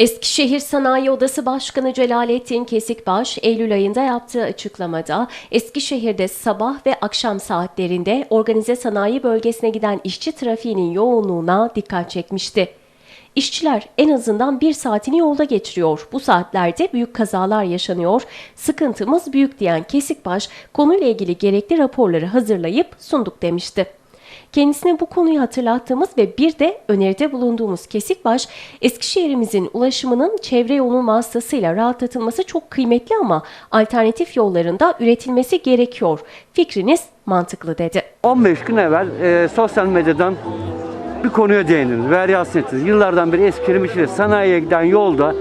Eskişehir Sanayi Odası Başkanı Celalettin Kesikbaş, Eylül ayında yaptığı açıklamada Eskişehir'de sabah ve akşam saatlerinde organize sanayi bölgesine giden işçi trafiğinin yoğunluğuna dikkat çekmişti. İşçiler en azından bir saatini yolda geçiriyor. Bu saatlerde büyük kazalar yaşanıyor. Sıkıntımız büyük diyen Kesikbaş, konuyla ilgili gerekli raporları hazırlayıp sunduk demişti. Kendisine bu konuyu hatırlattığımız ve bir de öneride bulunduğumuz Kesikbaş, Eskişehir'imizin ulaşımının çevre yolu vasıtasıyla rahatlatılması çok kıymetli ama alternatif yollarında üretilmesi gerekiyor. Fikriniz mantıklı dedi. 15 gün evvel e, sosyal medyadan bir konuya değindiniz ve riayet ettiniz. Yıllardan beri Eskişehir'in içinde sanayiye giden yolda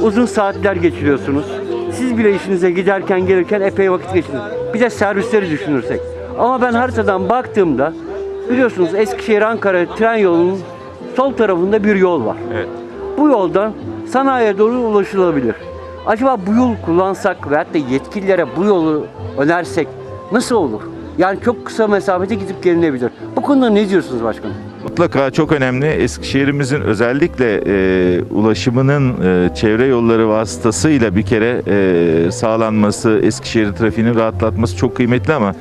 uzun saatler geçiriyorsunuz. Siz bile işinize giderken gelirken epey vakit geçiriyorsunuz. Bir de servisleri düşünürsek. Ama ben haritadan baktığımda biliyorsunuz Eskişehir-Ankara tren yolunun sol tarafında bir yol var. Evet. Bu yoldan sanayiye doğru ulaşılabilir. Acaba bu yol kullansak veyahut da yetkililere bu yolu önersek nasıl olur? Yani çok kısa mesafede gidip gelinebilir. Bu konuda ne diyorsunuz başkanım? Mutlaka çok önemli. Eskişehir'imizin özellikle e, ulaşımının e, çevre yolları vasıtasıyla bir kere e, sağlanması, Eskişehir trafiğini rahatlatması çok kıymetli ama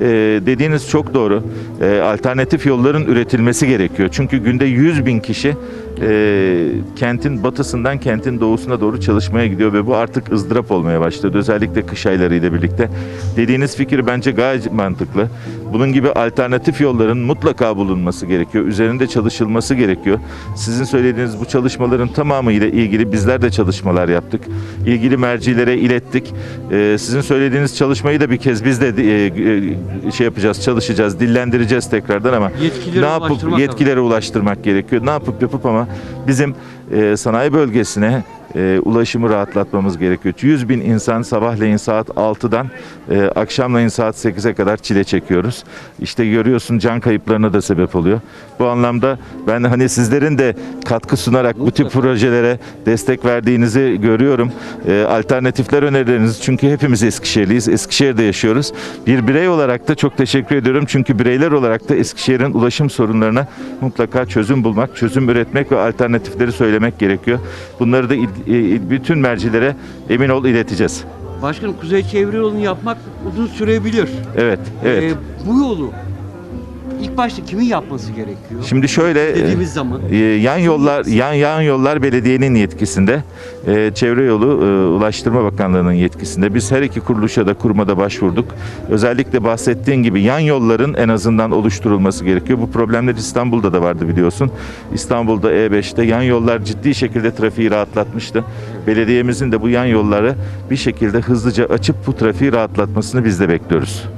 e, dediğiniz çok doğru. E, alternatif yolların üretilmesi gerekiyor. Çünkü günde 100 bin kişi e, kentin batısından kentin doğusuna doğru çalışmaya gidiyor ve bu artık ızdırap olmaya başladı. Özellikle kış aylarıyla birlikte. Dediğiniz fikir bence gayet mantıklı. Bunun gibi alternatif yolların mutlaka bulunması gerekiyor. Üzerinde çalışılması gerekiyor. Sizin söylediğiniz bu çalışmaların tamamı ile ilgili bizler de çalışmalar yaptık. İlgili mercilere ilettik. E, sizin söylediğiniz çalışmayı da bir kez biz de e, e, şey yapacağız, çalışacağız, dillendireceğiz tekrardan ama Yetkililere ne yapıp ulaştırmak yetkililere ulaştırmak gerekiyor. Ne yapıp yapıp ama bizim e, sanayi bölgesine e, ulaşımı rahatlatmamız gerekiyor. 100 bin insan sabahleyin saat 6'dan e, akşamleyin saat 8'e kadar çile çekiyoruz. İşte görüyorsun can kayıplarına da sebep oluyor. Bu anlamda ben hani sizlerin de katkı sunarak bu tip projelere destek verdiğinizi görüyorum. E, alternatifler önerileriniz çünkü hepimiz Eskişehirliyiz. Eskişehir'de yaşıyoruz. Bir birey olarak da çok teşekkür ediyorum. Çünkü bireyler olarak da Eskişehir'in ulaşım sorunlarına mutlaka çözüm bulmak, çözüm üretmek ve alternatifleri söylemek gerekiyor. Bunları da bütün mercilere emin ol ileteceğiz. Başkanım Kuzey Çevre Yolu'nu yapmak uzun sürebilir. Evet, evet. Ee, bu yolu ilk başta kimin yapması gerekiyor? Şimdi şöyle dediğimiz zaman e, yan yollar yan yan yollar belediyenin yetkisinde. E, Çevre yolu e, Ulaştırma Bakanlığı'nın yetkisinde. Biz her iki kuruluşa da kurmada başvurduk. Özellikle bahsettiğin gibi yan yolların en azından oluşturulması gerekiyor. Bu problemler İstanbul'da da vardı biliyorsun. İstanbul'da E5'te yan yollar ciddi şekilde trafiği rahatlatmıştı. Belediyemizin de bu yan yolları bir şekilde hızlıca açıp bu trafiği rahatlatmasını biz de bekliyoruz.